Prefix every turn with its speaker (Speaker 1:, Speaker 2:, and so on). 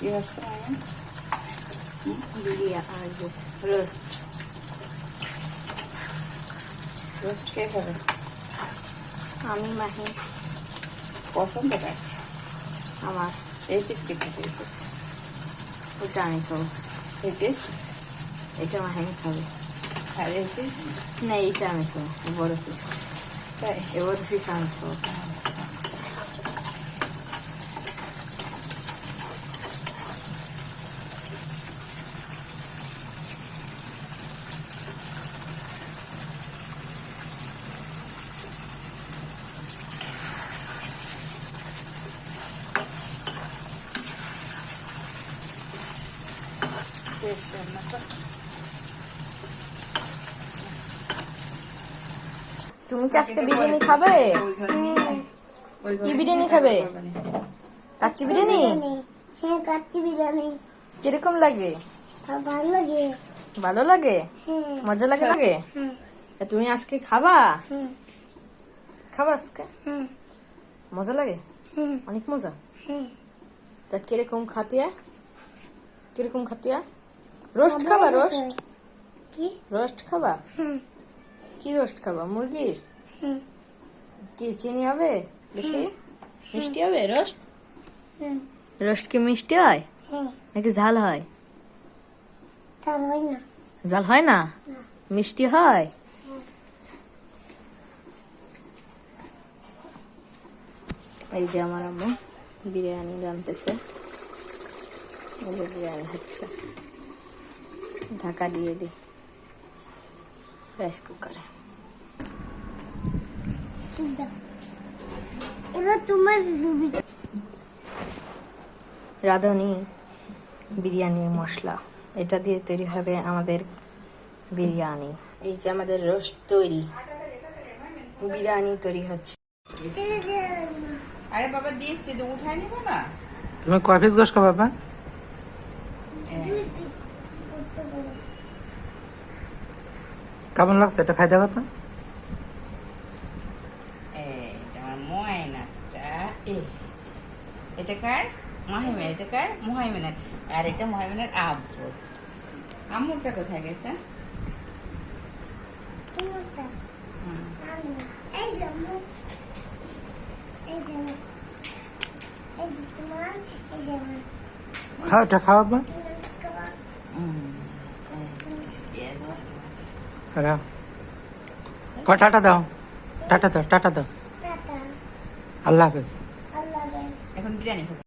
Speaker 1: কি হচ্ছে মায়া
Speaker 2: বিরিয়া আর roast
Speaker 1: roast কে খাবে
Speaker 2: আমি মাহি
Speaker 1: পছন্দ কার
Speaker 2: আমার
Speaker 1: এই পিস কে খাবে এই পিস
Speaker 2: ওটা আমি খাব
Speaker 1: এই পিস
Speaker 2: এটা মাহি খাবে
Speaker 1: আর এই পিস
Speaker 2: না এইটা আমি খাব এই বড় পিস
Speaker 1: তাই
Speaker 2: এই বড় পিস আমি খাব
Speaker 1: শেষ রান্নাটা
Speaker 2: তুমি কি আজকে বিরিয়ানি খাবে? কি বিরিয়ানি খাবে? কাচ্চি বিরিয়ানি?
Speaker 3: হ্যাঁ কাচ্চি বিরিয়ানি।
Speaker 2: কীরকম লাগে?
Speaker 3: ভালো লাগে।
Speaker 2: ভালো লাগে?
Speaker 3: হ্যাঁ।
Speaker 2: মজা লাগে লাগে?
Speaker 3: হ্যাঁ
Speaker 2: তা তুমি আজকে খাবা? খাবা আজকে? মজা লাগে? অনেক মজা? তা কীরকম খাতিয়া? কীরকম খাতিয়া? রোস্ট খাবা রোস্ট
Speaker 3: কি?
Speaker 2: রোস্ট খাবা? কি রোস্ট খাবা মুরগির? কি চিনি হবে? বেশি? মিষ্টি হবে রোস্ট রোস্ট কি মিষ্টি হয়? নাকি ঝাল হয়?
Speaker 3: তার হয় না।
Speaker 2: ঝাল হয় না? মিষ্টি হয়? এই যে আমার আম্মু বিরিয়ানি রানতেছে বিরিয়ানি হচ্ছে ঢাকা দিয়ে দিই। রাইস কুকারে
Speaker 3: এবার তোমার
Speaker 2: রাঁধুনি বিরিয়ানির মশলা। এটা দিয়ে তৈরি হবে আমাদের বিরিয়ানি। এই যে আমাদের রোস্ট তৈরি। বিরিয়ানি তৈরি হচ্ছে।
Speaker 1: আরে বাবা দিয়েছি তো উঠাই নিব না
Speaker 4: তুমি কয় পিস গোস খাবা বাবা? কেমন লাগছে? এটা খাই দেখো তো
Speaker 1: এই যে আমার ময়নাটা এই যে। এটা কার? মহিমের এটা কার? মহিমেনের আর এটা মহিমেনের আব্বু। আম্মুরটা কোথায় গেছে?
Speaker 3: তোমারটা
Speaker 1: হুম।
Speaker 3: আমি
Speaker 4: টাটা দাও। টাটা দাও টাটা দাও।
Speaker 3: টাটা।
Speaker 4: আল্লাহ হাফেজ।
Speaker 3: আল্লাহ হাফেজ।
Speaker 1: এখন বিরিয়ানি